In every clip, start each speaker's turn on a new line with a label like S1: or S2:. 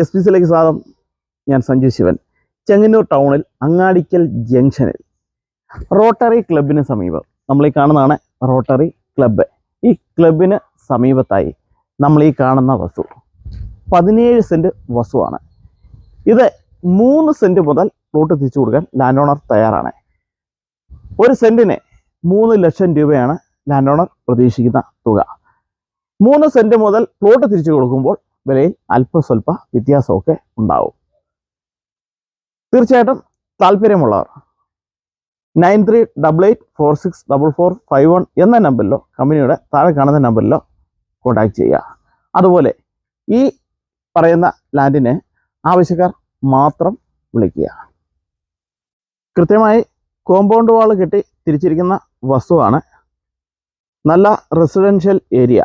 S1: S P സിയിലേക്ക് സ്വാഗതം. ഞാൻ സഞ്ജു ശിവൻ. ചെങ്ങന്നൂർ ടൗണിൽ അങ്ങാടിക്കൽ ജംഗ്ഷനിൽ റോട്ടറി ക്ലബിന് സമീപം നമ്മൾ ഈ കാണുന്നതാണ് റോട്ടറി ക്ലബ്ബ്. ഈ ക്ലബിന് സമീപത്തായി നമ്മൾ ഈ കാണുന്ന വസ്തു പതിനേഴ് സെന്റ് വസ്തുവാണ് ഇത് മൂന്ന് സെന്റ് മുതൽ പ്ലോട്ട് തിരിച്ചു കൊടുക്കാൻ ലാൻഡ് ഓണർ തയ്യാറാണ്. ഒരു സെന്റിന് മൂന്ന് ലക്ഷം രൂപയാണ് ലാൻഡ് ഓണർ പ്രതീക്ഷിക്കുന്ന തുക. മൂന്ന് സെന്റ് മുതൽ പ്ലോട്ട് തിരിച്ചു കൊടുക്കുമ്പോൾ വിലയിൽ അല്പസ്വല്പ വ്യത്യാസമൊക്കെ ഉണ്ടാവും. തീർച്ചയായിട്ടും താല്പര്യമുള്ളവർ nine three double eight four six double four five one എന്ന നമ്പറിലോ കമ്പനിയുടെ താഴെ കാണുന്ന നമ്പറിലോ കോൺടാക്ട് ചെയ്യുക. അതുപോലെ ഈ പറയുന്ന ലാൻഡിനെ ആവശ്യക്കാർ മാത്രം വിളിക്കുക. കൃത്യമായി കോമ്പൗണ്ട് വാൾ കെട്ടി തിരിച്ചിരിക്കുന്ന വസ്തുവാണ്. നല്ല റെസിഡൻഷ്യൽ ഏരിയ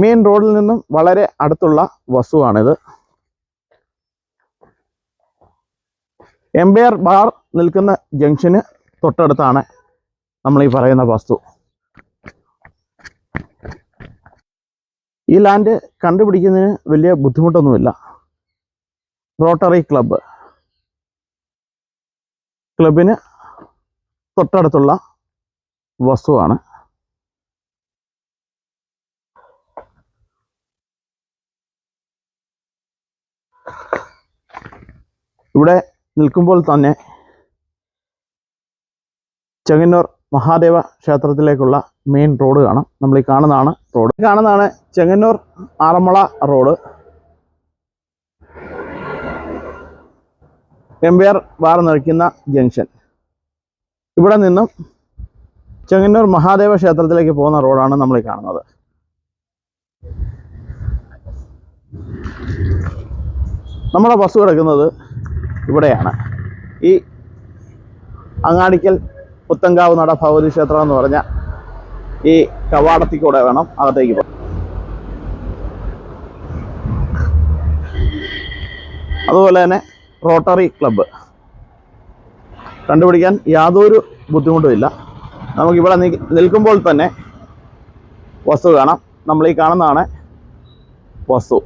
S1: മെയിൻ റോഡിൽ നിന്നും വളരെ അടുത്തുള്ള വസ്തുവാണിത് എംപയർ ബാർ നിൽക്കുന്ന ജംഗ്ഷന് തൊട്ടടുത്താണ് നമ്മൾ ഈ പറയുന്ന വസ്തു. ഈ ലാൻഡ് കണ്ടുപിടിക്കുന്നതിന് വലിയ ബുദ്ധിമുട്ടൊന്നുമില്ല. റോട്ടറി ക്ലബ്ബ് ക്ലബിന് തൊട്ടടുത്തുള്ള വസ്തുവാണ് ഇവിടെ നിൽക്കുമ്പോൾ തന്നെ ചെങ്ങന്നൂർ മഹാദേവ ക്ഷേത്രത്തിലേക്കുള്ള മെയിൻ റോഡ് കാണാം. നമ്മൾ ഈ കാണുന്നതാണ് റോഡ് കാണുന്നതാണ് Chengannur Aranmula road Empire bar നിൽക്കുന്ന ജംഗ്ഷൻ ഇവിടെ നിന്നും ചെങ്ങന്നൂർ മഹാദേവ ക്ഷേത്രത്തിലേക്ക് പോകുന്ന റോഡാണ് നമ്മൾ കാണുന്നത്. നമ്മുടെ ബസ് കിടക്കുന്നത് ഇവിടെയാണ്. ഈ അങ്ങാടിക്കൽ പുത്തങ്കാവ് നട ഭഗവതി ക്ഷേത്രം എന്ന് പറഞ്ഞ ഈ കവാടത്തിൽ കൂടെ വേണം അകത്തേക്ക് പോകാൻ. അതുപോലെ തന്നെ റോട്ടറി ക്ലബ്ബ് കണ്ടുപിടിക്കാൻ യാതൊരു ബുദ്ധിമുട്ടുമില്ല നമുക്കിവിടെ നിൽക്കുമ്പോൾ തന്നെ വസ്തു കാണാം നമ്മൾ ഈ കാണുന്നതാണ് വസ്തു